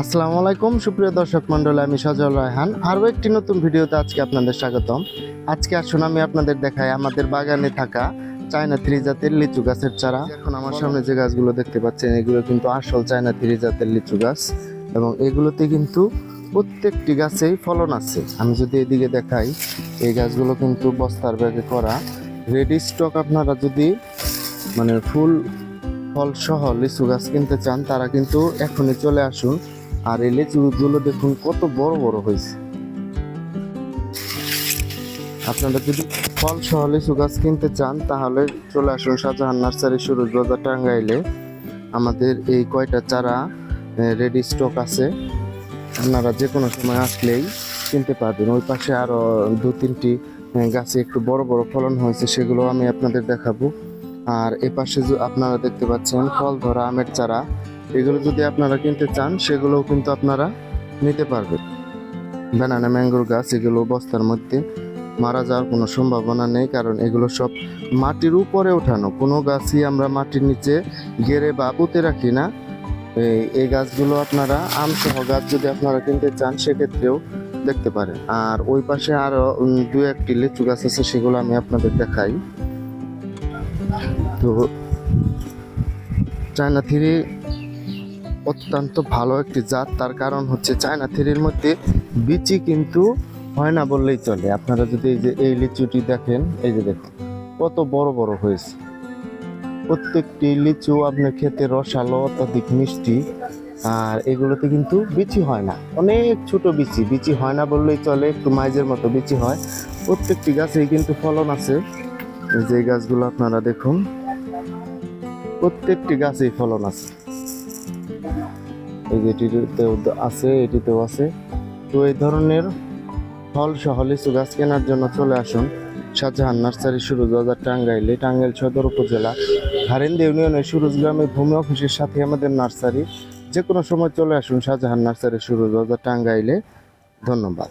আসসালামু আলাইকুম, সুপ্রিয় দর্শক মন্ডল আমি সজল রায়হান। আরও একটি নতুন ভিডিওতে আজকে আপনাদের স্বাগতম। আজকে আসুন আমি আপনাদের দেখাই আমাদের বাগানে থাকা চায়না থ্রি জাতের লিচু গাছের চারা। এখন আমার সামনে যে গাছগুলো দেখতে পাচ্ছেন, এগুলো কিন্তু আসল চায়না থ্রি জাতের লিচু গাছ এবং এগুলোতে কিন্তু প্রত্যেকটি গাছেই ফলন আছে। আমি যদি এদিকে দেখাই, এই গাছগুলো কিন্তু বস্তার ব্যাগে করা। রেডি স্টক আপনারা যদি মানে ফুল ফল সহ লিচু গাছ কিনতে চান, তারা কিন্তু এখনই চলে আসুন। আর এই লিচুগুলো দেখুন, কত বড় বড় হয়েছে। আপনারা যদি ফল সহ লিচু গাছ কিনতে চান, তাহলে চলে আসুন শাহজাহান নার্সারি সুরজ বাজার টাঙ্গাইলে। আমাদের এই কয়টা চারা রেডি স্টক আছে। আপনারা যে কোনো সময় আসলেই কিনতে পারবেন। ওই পাশে আরও দু, তিনটি গাছে একটু বড় বড় ফলন হয়েছে, সেগুলো আমি আপনাদের দেখাবো। আর এ পাশে আপনারা দেখতে পাচ্ছেন, ফল ধরা আমের চারা এগুলো যদি আপনারা কিনতে চান, সেগুলোও কিন্তু আপনারা নিতে পারবেন। ব্যানানা ম্যাঙ্গোর গাছ, এগুলো বস্তার মধ্যে মারা যাওয়ার কোনো সম্ভাবনা নেই, কারণ এগুলো সব মাটির উপরে ওঠানো। কোনো গাছই আমরা মাটির নিচে গেড়ে বা পুঁতে রাখি না। এই গাছগুলো আপনারা আম সহ গাছ যদি আপনারা কিনতে চান, সেক্ষেত্রেও দেখতে পারেন। আর ওই পাশে আরও দু একটি লিচু গাছ আছে, সেগুলো আমি আপনাদের দেখাই। তো চায়না থ্রি অত্যন্ত ভালো একটি জাত। তার কারণ হচ্ছে চায়না থ্রির মধ্যে বিচি কিন্তু হয় না বললেই চলে। আপনারা যদি এই যে এই লিচুটি দেখেন, এই যে দেখুন, কত বড় বড় হয়েছে। প্রত্যেকটি লিচু আপনার খেতে রসালো, অত্যাধিক মিষ্টি, আর এগুলোতে কিন্তু বিচি হয় না। অনেক ছোট বিচি। বিচি হয় না বললেই চলে, একটু মাইজের মতো বিচি হয়। প্রত্যেকটি গাছেই কিন্তু ফলন আছে। যে গাছগুলো আপনারা দেখুন, প্রত্যেকটি গাছেই ফলন আছে। এই যে এটিতেও আছে এটিতেও আছে। তো এই ধরনের ফল সহ লিচু গাছ কেনার জন্য চলে আসুন। শাহজাহান নার্সারি সুরজ বাজার, টাঙ্গাইলে। টাঙ্গাইল সদর উপজেলা, হারেন্দি ইউনিয়নের সুরুজ গ্রামে ভূমি অফিসের সাথে আমাদের নার্সারি। যে কোনো সময় চলে আসুন শাহজাহান নার্সারি সুরজ বাজার, টাঙ্গাইলে। ধন্যবাদ।